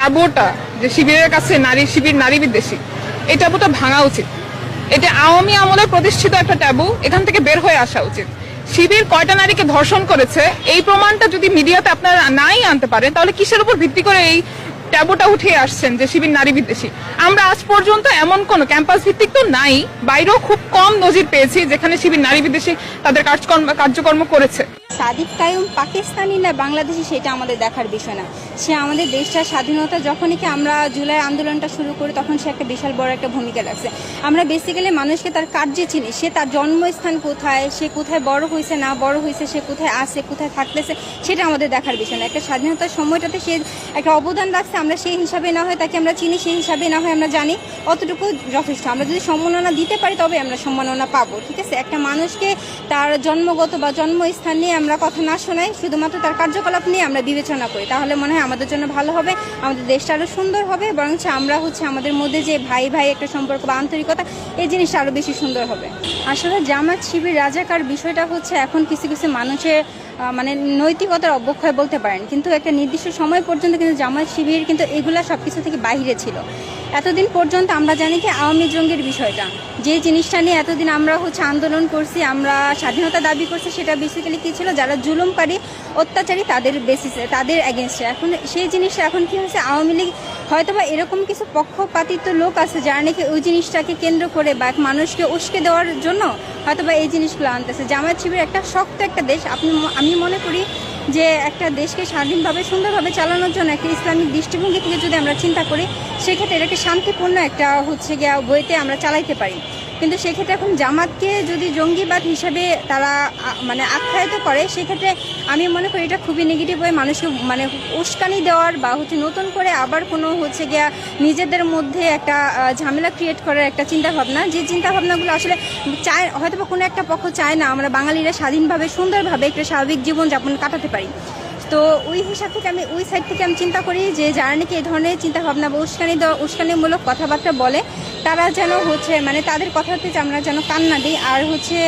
ট্যাবুটা যে শিবিরের কাছে নারী, শিবির নারী বিদ্বেষী, এই ট্যাবুটা ভাঙা উচিত। এটা আওয়ামী আমলে প্রতিষ্ঠিত একটা ট্যাবু এখান থেকে বের হয়ে আসা উচিত। শিবির কয়টা নারীকে ধর্ষণ করেছে, এই প্রমাণটা যদি মিডিয়াতে আপনারা নাই আনতে পারেন, তাহলে কিসের উপর ভিত্তি করে এই ট্যাবুটা উঠে আসছেন যে শিবির নারী বিদ্বেষী। আমরা আজ পর্যন্ত এমন কোন ক্যাম্পাস ভিত্তিক তো নাই, বাইরেও খুব কম নজির পেয়েছি যেখানে শিবির নারী বিদ্বেষী তাদের কাজকর্ম, কার্যকর্ম করেছে। সাদিক কায়ুম পাকিস্তানি না বাংলাদেশি সেটা আমাদের দেখার বিষয় না। সে আমাদের দেশটার স্বাধীনতা যখনই কি আমরা জুলাই আন্দোলনটা শুরু করি তখন সে একটা বিশাল বড় একটা ভূমিকা রাখছে। আমরা বেসিক্যালি মানুষকে তার কার্যে চিনি। সে তার জন্মস্থান কোথায়, সে কোথায় বড় হয়েছে, না বড় হয়েছে, সে কোথায় আছে, কোথায় থাকতেছে, সেটা আমাদের দেখার বিষয় না। একটা স্বাধীনতার সময়টাতে সে একটা অবদান রাখছে আমরা সেই হিসাবে না হয়, তাকে আমরা চিনি, সেই হিসাবে না হয় আমরা জানি, অতটুকু যথেষ্ট। আমরা যদি সম্মাননা দিতে পারি, তবে আমরা সম্মাননা পাবো, ঠিক আছে? একটা মানুষকে তার জন্মগত বা জন্মস্থান নিয়ে আমরা কথা না শোনাই, শুধুমাত্র তার কার্যকলাপ নিয়ে আমরা বিবেচনা করি। তাহলে মনে হয় আমাদের জন্য ভালো হবে, আমাদের দেশটা আরও সুন্দর হবে বরং আমরা হচ্ছে আমাদের মধ্যে যে ভাই ভাই একটা সম্পর্ক বা আন্তরিকতা, এই জিনিসটা আরও বেশি সুন্দর হবে। আসলে জামাত শিবির রাজাকার বিষয়টা হচ্ছে, এখন কিছু কিছু মানুষের মানে নৈতিকতার অবক্ষয় বলতে পারেন। কিন্তু একটা নির্দিষ্ট সময় পর্যন্ত কিন্তু জামায়াত শিবির কিন্তু এগুলা সব কিছু থেকে বাইরে ছিল। এতদিন পর্যন্ত আমরা জানি কি আওয়ামী জঙ্গির বিষয়টা। যে জিনিসটা নিয়ে এতদিন আমরা হচ্ছে আন্দোলন করছি, আমরা স্বাধীনতা দাবি করছি, সেটা বেসিক্যালি কী ছিল? যারা জুলুমকারী, অত্যাচারী তাদের বেসিসে তাদের এগেনস্টে এখন সেই জিনিসটা এখন কি হয়েছে? আওয়ামী লীগ হয়তো বা এরকম কিছু পক্ষপাতিত্ব লোক আছে, যারা নাকি ওই জিনিসটাকে কেন্দ্র করে বা মানুষকে উস্কে দেওয়ার জন্য হয়তোবা এই জিনিসগুলো আনতেছে। জামায়াত শিবির একটা শক্ত একটা দেশ। আপনি আমি মনে করি যে একটা দেশকে স্বাধীনভাবে, সুন্দরভাবে চালানোর জন্য একটা ইসলামিক দৃষ্টিভঙ্গি থেকে যদি আমরা চিন্তা করি, সেক্ষেত্রে এটাকে শান্তিপূর্ণ একটা, হচ্ছে গিয়া, বইতে আমরা চালাইতে পারি। কিন্তু সেক্ষেত্রে এখন জামাতকে যদি জঙ্গিবাদ হিসেবে তারা মানে আখ্যায়িত করে, সেক্ষেত্রে আমি মনে করি এটা খুবই নেগেটিভ হয়ে মানুষকে মানে উস্কানি দেওয়ার বা হচ্ছে নতুন করে আবার কোনো হচ্ছে গিয়া নিজেদের মধ্যে একটা ঝামেলা ক্রিয়েট করার একটা চিন্তা ভাবনা যে চিন্তা ভাবনাগুলো আসলে চায় হয়তো বা কোনো একটা পক্ষ চায় না, আমরা বাঙালিরা স্বাধীনভাবে, সুন্দরভাবে একটা স্বাভাবিক জীবনযাপন কাটাতে পারি। তো ওই হিসাব থেকে আমি, ওই সাইড থেকে আমি চিন্তা করি যে যারা নাকি এই ধরনের চিন্তাভাবনা বা উস্কানি দেওয়া, উস্কানিমূলক কথাবার্তা বলে তারা যেন হচ্ছে মানে তাদের কথাতে আমরা যেন কান না দিই। আর হচ্ছে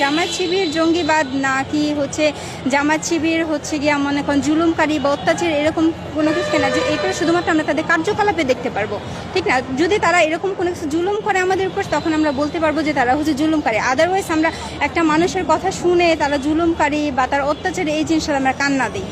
জামাত শিবির জঙ্গিবাদ নাকি হচ্ছে জামাত শিবির হচ্ছে গিয়া মনে করেন জুলুমকারী বা অত্যাচার এরকম কোনো কিছু না, যে এগুলো শুধুমাত্র আমরা তাদের কার্যকলাপে দেখতে পারব। ঠিক না? যদি তারা এরকম কোনো কিছু জুলুম করে আমাদের উপর, তখন আমরা বলতে পারব যে তারা হচ্ছে জুলুমকারী। আদারওয়াইজ আমরা একটা মানুষের কথা শুনে তারা জুলুমকারী বা তার অত্যাচারে এই জিনিসটা আমরা কান না দিই।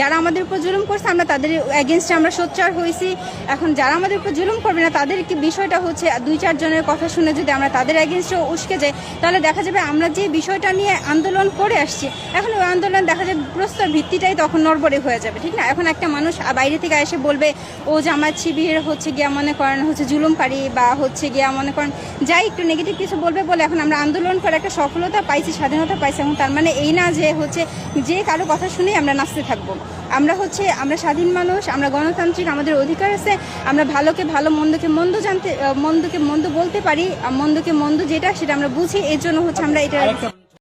যারা আমাদের উপর জুলুম করছে, আমরা তাদের এগেনস্টে আমরা সোচ্চার হয়েছি। এখন যারা আমাদের উপর জুলুম করবে না, তাদের কি বিষয়টা হচ্ছে, দুই চারজনের কথা শুনে যদি আমরা তাদের এগেনস্টে উস্কে যাই, তাহলে দেখা যাবে আমরা যে বিষয়টা নিয়ে আন্দোলন করে আসছি, এখন ওই আন্দোলন দেখা যাবে প্রস্তর ভিত্তিটাই তখন নড়বড়ে হয়ে যাবে, ঠিক না? এখন একটা মানুষ বাইরে থেকে এসে বলবে, ও জামাত শিবির হচ্ছে গিয়া মনে করেন হচ্ছে জুলুমকারী বা হচ্ছে গিয়া মনে করেন যাই একটু নেগেটিভ কিছু বলবে বলে এখন আমরা আন্দোলন করে একটা সফলতা পাইছি, স্বাধীনতা পাইছি এখন তার মানে এই না যে হচ্ছে যে কারও কথা শুনেই আমরা নাচতে থাকব। আমরা হচ্ছে, আমরা স্বাধীন মানুষ, আমরা গণতান্ত্রিক, আমাদের অধিকার আছে, আমরা ভালোকে ভালো, মন্দকে মন্দ জানতে মন্দকে মন্দ বলতে পারি মন্দকে মন্দ যেটা, সেটা আমরা বুঝি, এর জন্য হচ্ছে আমরা এটা